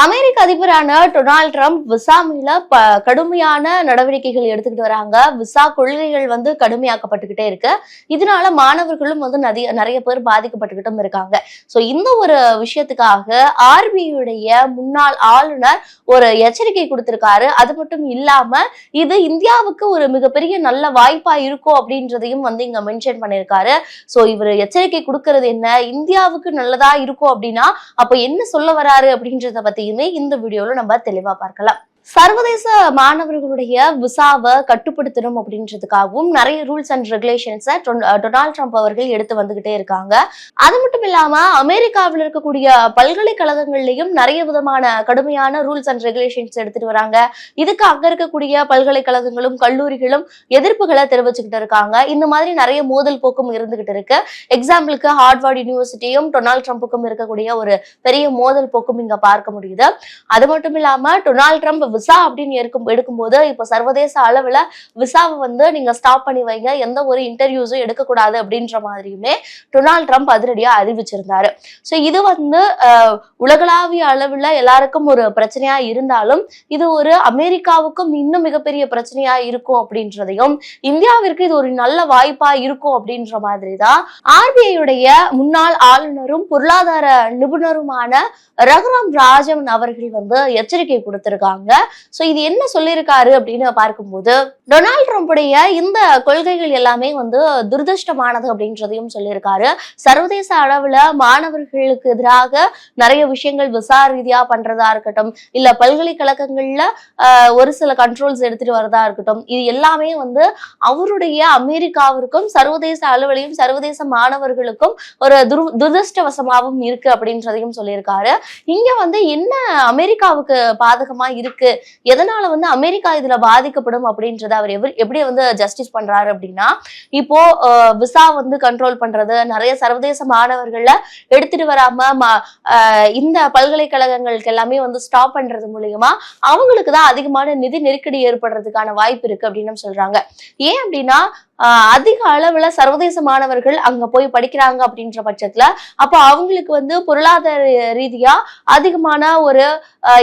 அமெரிக்க அதிபரான Donald Trump visa மேல கடுமையான நடவடிக்கைகள் எடுத்துக்கிட்டு வராங்க. விசா கொள்கைகள் வந்து கடுமையாக்கப்பட்டுக்கிட்டே இருக்கு. இதனால மாணவர்களும் வந்து நிறைய நிறைய பேர் பாதிக்கப்பட்டுக்கிட்டும் இருக்காங்க. சோ இந்த ஒரு விஷயத்துக்காக ஆர்பிஐடைய முன்னாள் ஆளுநர் ஒரு எச்சரிக்கை கொடுத்திருக்காரு. அது மட்டும் இல்லாம இது இந்தியாவுக்கு ஒரு மிகப்பெரிய நல்ல வாய்ப்பா இருக்கும் அப்படின்றதையும் வந்து இங்க மென்ஷன் பண்ணியிருக்காரு. சோ இவர் எச்சரிக்கை கொடுக்கறது என்ன? இந்தியாவுக்கு நல்லதா இருக்கும் அப்படின்னா அப்ப என்ன சொல்ல வராரு அப்படின்றத பத்தி பத்தியுமே இந்த வீடியோவில் நம்ம தெளிவா பார்க்கலாம். சர்வதேச மாணவர்களுடைய விசாவை கட்டுப்படுத்தணும் அப்படின்றதுக்காகவும் நிறைய ரூல்ஸ் அண்ட் ரெகுலேஷன்ஸை டொனால்ட் ட்ரம்ப் அவர்கள் எடுத்து வந்துகிட்டே இருக்காங்க. அது மட்டும் இல்லாம அமெரிக்காவில் இருக்கக்கூடிய பல்கலைக்கழகங்கள்லயும் நிறைய விதமான கடுமையான ரூல்ஸ் அண்ட் ரெகுலேஷன்ஸ் எடுத்துட்டு வராங்க. இதுக்கு அங்க இருக்கக்கூடிய பல்கலைக்கழகங்களும் கல்லூரிகளும் எதிர்ப்புகளை தெரிவிச்சுக்கிட்டு இருக்காங்க. இந்த மாதிரி நிறைய மோதல் போக்கும் இருந்துகிட்டு இருக்கு. எக்ஸாம்பிளுக்கு ஹார்ட்வர்ட் யூனிவர்சிட்டியும் டொனால்ட் ட்ரம்ப்புக்கும் இருக்கக்கூடிய ஒரு பெரிய மோதல் போக்கும் இங்க பார்க்க முடியுது. அது மட்டும் இல்லாம டொனால்ட் ட்ரம்ப் விசா அப்படின்னு எடுக்கும் எடுக்கும்போது இப்போ சர்வதேச அளவுல விசாவை வந்து நீங்க ஸ்டாப் பண்ணி வைங்க எந்த ஒரு இன்டர்வியூஸும் எடுக்கக்கூடாது அப்படின்ற மாதிரியுமே டொனால்ட் ட்ரம்ப் அதிரடியா அறிவிச்சிருந்தாரு. ஸோ இது வந்து உலகளாவிய அளவுல எல்லாருக்கும் ஒரு பிரச்சனையா இருந்தாலும் இது ஒரு அமெரிக்காவுக்கும் இன்னும் மிகப்பெரிய பிரச்சனையா இருக்கும் அப்படின்றதையும் இந்தியாவிற்கு இது ஒரு நல்ல வாய்ப்பா இருக்கும் அப்படின்ற மாதிரி தான் ஆர்பிஐயுடைய முன்னாள் ஆளுநரும் பொருளாதார நிபுணருமான ரகுராம் ராஜன் அவர்கள் வந்து எச்சரிக்கை கொடுத்திருக்காங்க. சோ இது என்ன சொல்லியிருக்காரு அப்படின்னு பார்க்கும்போது டொனால்ட் ட்ரம்புடைய இந்த கொள்கைகள் எல்லாமே வந்து துரதிருஷ்டமானது அப்படின்றதையும் சொல்லியிருக்காரு சர்வதேச அளவுல மாணவர்களுக்கு எதிராக நிறைய விஷயங்கள் விசா ரீதியா பண்றதா இருக்கட்டும் இல்ல பல்கலைக்கழகங்கள்ல ஆஹ், ஒரு சில கண்ட்ரோல்ஸ் எடுத்துட்டு வரதா இருக்கட்டும் இது எல்லாமே வந்து அவருடைய அமெரிக்காவிற்கும் சர்வதேச அளவிலையும் சர்வதேச மாணவர்களுக்கும் ஒரு துரு துரதிருஷ்டவசமாகவும் இருக்கு அப்படின்றதையும் சொல்லியிருக்காரு இங்க வந்து என்ன அமெரிக்காவுக்கு பாதகமா இருக்கு எதனால வந்து அமெரிக்கா இதுல பாதிக்கப்படும் அப்படின்றத அவர் எப்படி வந்து ஜஸ்டிஸ் பண்றாரு அப்படின்னா இப்போ விசா வந்து கண்ட்ரோல் பண்றது நிறைய சர்வதேச மாணவர்கள எடுத்துட்டு வராம ஆஹ் இந்த பல்கலைக்கழகங்களுக்கு எல்லாமே வந்து ஸ்டாப் பண்றது மூலியமா அவங்களுக்கு தான் அதிகமான நிதி நெருக்கடி ஏற்படுறதுக்கான வாய்ப்பு இருக்கு அப்படின்னு சொல்றாங்க. ஏன் அப்படின்னா அதிக அளவுல சர்வதேச மாணவர்கள் அங்க போய் படிக்கிறாங்க அப்படின்ற பட்சத்துல அப்போ அவங்களுக்கு வந்து பொருளாதார ரீதியா அதிகமான ஒரு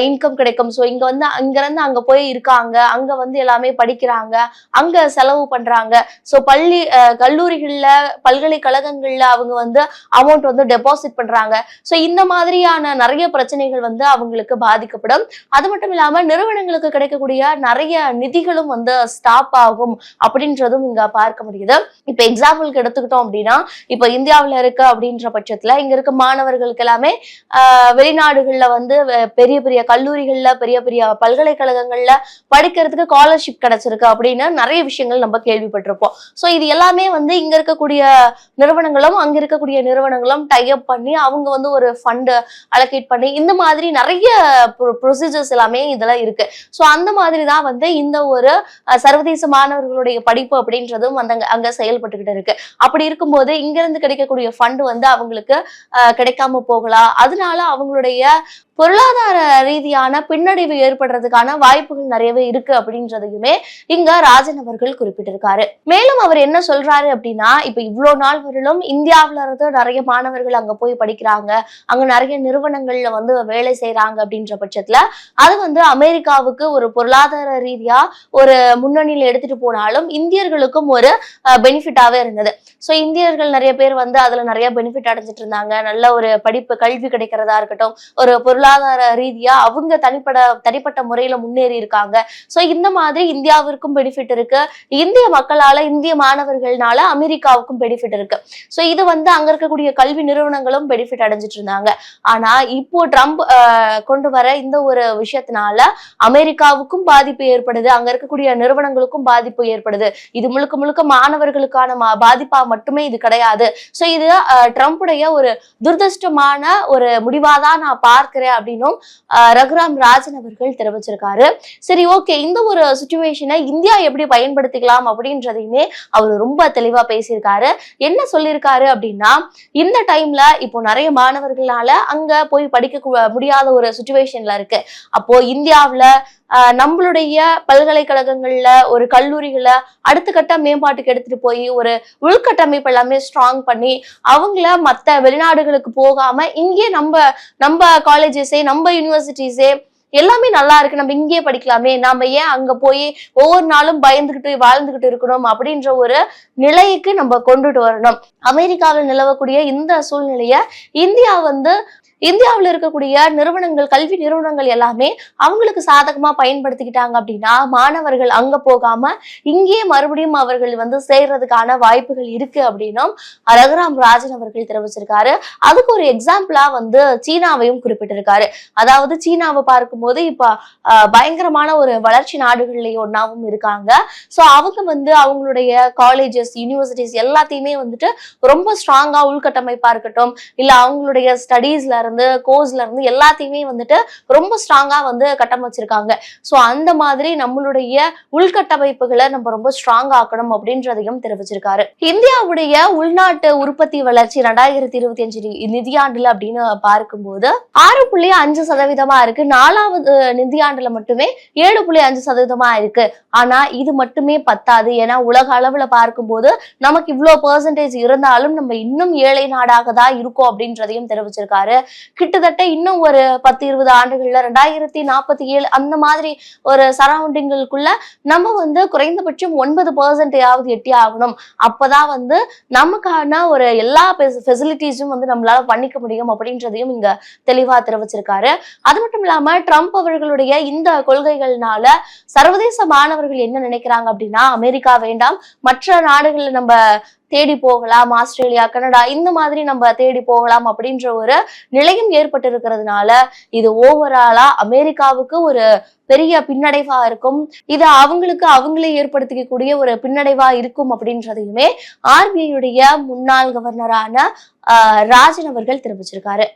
இன்கம் கிடைக்கும். ஸோ இங்க வந்து அங்க இருந்து அங்க போய் இருக்காங்க. அங்க வந்து எல்லாமே படிக்கிறாங்க. அங்க செலவு பண்றாங்க. ஸோ பள்ளி கல்லூரிகள்ல பல்கலைக்கழகங்கள்ல அவங்க வந்து அமௌண்ட் வந்து டெபாசிட் பண்றாங்க. ஸோ இந்த மாதிரியான நிறைய பிரச்சனைகள் வந்து அவங்களுக்கு பாதிக்கப்படும். அது மட்டும் இல்லாம நிறுவனங்களுக்கு கிடைக்கக்கூடிய நிறைய நிதிகளும் வந்து ஸ்டாப் ஆகும் அப்படின்றதும் இங்க பார்க்க முடியுது. இப்ப எக்ஸாம்பிளுக்கு எடுத்துக்கிட்டோம் அப்படின்னா இப்ப இந்தியாவுல இருக்கு அப்படின்ற பட்சத்துல இங்க இருக்க மாணவர்களுக்கு எல்லாமே ஆஹ் வெளிநாடுகள்ல வந்து பெரிய பெரிய கல்லூரிகள்ல பெரிய பெரிய பல்கலைக்கழகங்கள்ல படிக்கிறதுக்கு ஸ்காலர்ஷிப் கிடைச்சிருக்கு அப்படின்னு நிறைய விஷயங்கள் நம்ம கேள்விப்பட்டிருப்போம். ஸோ இது எல்லாமே வந்து இங்க இருக்கக்கூடிய நிறுவனங்களும் அங்க இருக்கக்கூடிய நிறுவனங்களும் டைப் பண்ணி அவங்க வந்து ஒரு ஃபண்ட் அலோகேட் பண்ணி இந்த மாதிரி நிறைய ப்ரொசீஜர்ஸ் எல்லாமே இதெல்லாம் இருக்கு. சோ அந்த மாதிரி தான் வந்து இந்த ஒரு சர்வதேச மாணவர்களுடைய படிப்பு அப்படின்றதும் வந்து அங்க அங்க செயல்பட்டுக்கிட்டு இருக்கு. அப்படி இருக்கும்போது இங்க இருந்து கிடைக்கக்கூடிய ஃபண்ட் வந்து அவங்களுக்கு கிடைக்காம போகலாம். அதனால அவங்களுடைய பொருளாதார ரீதியான பின்னடைவு ஏற்படுறதுக்கான வாய்ப்புகள் நிறையவே இருக்கு அப்படின்றதையுமே இங்க ராஜன் அவர்கள் குறிப்பிட்டிருக்காரு. மேலும் அவர் என்ன சொல்றாரு அப்படின்னா இப்ப இவ்வளவு நாள் வரலும் இந்தியாவில இருந்து நிறைய மாணவர்கள் அங்க போய் படிக்கிறாங்க. அங்க நிறைய நிறுவனங்கள்ல வந்து வேலை செய்யறாங்க அப்படின்ற பட்சத்துல அது வந்து அமெரிக்காவுக்கு ஒரு பொருளாதார ரீதியா ஒரு முன்னணியில் எடுத்துட்டு போனாலும் இந்தியர்களுக்கும் ஒரு பெனிஃபிட்டாவே இருந்தது. ஸோ இந்தியர்கள் நிறைய பேர் வந்து அதுல நிறைய பெனிஃபிட் அடைஞ்சிட்டு இருந்தாங்க. நல்ல ஒரு படிப்பு கல்வி கிடைக்கிறதா இருக்கட்டும் ஒரு பொருளாதார ரீதியா அவங்க தனிப்பட தனிப்பட்ட முறையில முன்னேறி இருக்காங்க. ஸோ இந்த மாதிரி இந்தியாவிற்கும் பெனிஃபிட் இருக்கு. இந்திய மக்களால இந்திய மாணவர்கள்னால அமெரிக்காவுக்கும் பெனிஃபிட் இருக்கு. சோ இது வந்து அங்க இருக்கக்கூடிய கல்வி நிறுவனங்களும் பெனிஃபிட் அடைஞ்சிட்டு இருந்தாங்க. ஆனா இப்போ ட்ரம்ப் கொண்டு வர இந்த ஒரு விஷயத்தினால அமெரிக்காவுக்கும் பாதிப்பு ஏற்படுது. அங்க இருக்கக்கூடிய நிறுவனங்களுக்கும் பாதிப்பு ஏற்படுது. இது முழுக்க முழுக்க மாணவர்களுக்கான பாதிப்பா மட்டுமே இது கிடையாது. சோ இது ஆஹ், ட்ரம்ப்புடைய ஒரு துரதிருஷ்டமான ஒரு முடிவாதான் நான் பார்க்கிறேன் அப்படின்னும் ரகுராம் ராஜன் அவர்கள் தெரிவிச்சிருக்காரு. சரி ஓகே. இந்த ஒரு சுச்சுவேஷனை இந்தியா எப்படி பயன்படுத்திக்கலாம் அப்படின்றதையுமே அவர் ரொம்ப தெளிவா பேசியிருக்காரு. என்ன சொல்லியிருக்காரு அப்படின்னா இந்த டைம்ல இப்போ நிறைய மாணவர்களால அங்க போய் படிக்க முடியாத ஒரு சுச்சுவேஷன்ல இருக்கு. அப்போ இந்தியாவுல நம்மளுடைய பல்கலைக்கழகங்கள்ல ஒரு கல்லூரிகளை அடுத்த கட்ட மேம்பாட்டுக்கு எடுத்துட்டு போய் ஒரு உள்கட்டமைப்பு எல்லாமே ஸ்ட்ராங் பண்ணி அவங்கள மற்ற வெளிநாடுகளுக்கு போகாம இங்கே நம்ம நம்ம காலேஜஸே நம்ம யூனிவர்சிட்டிஸே எல்லாமே நல்லா இருக்கு. நம்ம இங்கேயே படிக்கலாமே. நாம ஏன் அங்க போய் ஒவ்வொரு நாளும் பயந்துகிட்டு வாழ்ந்துகிட்டு இருக்கணும் அப்படின்ற ஒரு நிலைக்கு நம்ம கொண்டுட்டு வரணும். அமெரிக்காவில் நிலவக்கூடிய இந்த சூழ்நிலைய இந்தியா வந்து இந்தியாவில் இருக்கக்கூடிய நிறுவனங்கள் கல்வி நிறுவனங்கள் எல்லாமே அவங்களுக்கு சாதகமா பயன்படுத்திக்கிட்டாங்க அப்படின்னா மாணவர்கள் அங்க போகாம இங்கேயே மறுபடியும் அவர்கள் வந்து சேர்றதுக்கான வாய்ப்புகள் இருக்கு அப்படின்னும் ரகுராம் ராஜன் அவர்கள் தெரிவிச்சிருக்காரு. அதுக்கு ஒரு எக்ஸாம்பிளா வந்து சீனாவையும் குறிப்பிட்டிருக்காரு. அதாவது சீனாவை பார்க்கும்போது இப்ப ஆஹ், பயங்கரமான ஒரு வளர்ச்சி நாடுகள்லயும் ஒன்னாவும் இருக்காங்க. சோ அவங்க வந்து அவங்களுடைய காலேஜஸ் யூனிவர்சிட்டிஸ் எல்லாத்தையுமே வந்துட்டு ரொம்ப ஸ்ட்ராங்கா உள்கட்டமைப்பா இருக்கட்டும் இல்ல அவங்களுடைய ஸ்டடீஸ்ல இருந்து கோஸ்ல இருந்து எல்லாத்தையுமே வந்துட்டு ரொம்ப ஸ்ட்ராங்கா வந்து கட்டமைச்சிருக்காங்க சோ அந்த மாதிரி நம்மளுடைய உள்கட்டமைப்புகளை நம்ம ரொம்ப ஸ்ட்ராங் ஆக்கணும் அப்படின்றதையும் தெரிவிச்சிருக்காரு. இந்தியாவுடைய உள்நாட்டு உற்பத்தி வளர்ச்சி ரெண்டாயிரத்தி இருபத்தி அஞ்சு நிதியாண்டுல அப்படின்னு பார்க்கும்போது ஆறு புள்ளி அஞ்சு சதவீதமா இருக்கு. நாலாவது நிதியாண்டுல மட்டுமே ஏழு புள்ளி அஞ்சு சதவீதமா இருக்கு. ஆனா இது மட்டுமே பத்தாது. ஏன்னா உலக அளவுல பார்க்கும்போது நமக்கு இவ்வளவு பெர்சன்டேஜ் இருந்தாலும் நம்ம இன்னும் ஏழை நாடாக தான் இருக்கோம் அப்படின்றதையும் தெரிவிச்சிருக்காரு. கிட்டத்தட்ட இன்னும் ஒரு பத்து இருபது ஆண்டுகள்ல ரெண்டாயிரத்தி நாற்பத்தி ஏழு அந்த மாதிரி ஒரு சரௌண்டிங்களுக்குள்ள நம்ம வந்து குறைந்தபட்சம் ஒன்பது பெர்சன்டேஜாவது எட்டி ஆகணும். அப்பதான் வந்து நமக்கான ஒரு எல்லா ஃபெசிலிட்டிஸும் வந்து நம்மளால பண்ணிக்க முடியும் அப்படின்றதையும் இங்க தெளிவா தெரிவிச்சிருக்காரு. அது மட்டும் இல்லாம ட்ரம்ப் அவர்களுடைய இந்த கொள்கைகள்னால சர்வதேச மாணவர்கள் என்ன நினைக்கிறாங்க அப்படின்னா அமெரிக்கா வேண்டாம் மற்ற நாடுகள்ல நம்ம தேடி போகலாம் ஆஸ்திரேலியா கனடா இந்த மாதிரி நம்ம தேடி போகலாம் அப்படின்ற ஒரு நிலையும் ஏற்பட்டு இருக்கிறதுனால இது ஓவராலா அமெரிக்காவுக்கு ஒரு பெரிய பின்னடைவா இருக்கும். இது அவங்களுக்கு அவங்களே ஏற்படுத்திக்கக்கூடிய ஒரு பின்னடைவா இருக்கும் அப்படின்றதையுமே ஆர்பிஐ உடைய முன்னாள் கவர்னரான ஆஹ் ராஜன் அவர்கள் தெரிவிச்சிருக்காரு.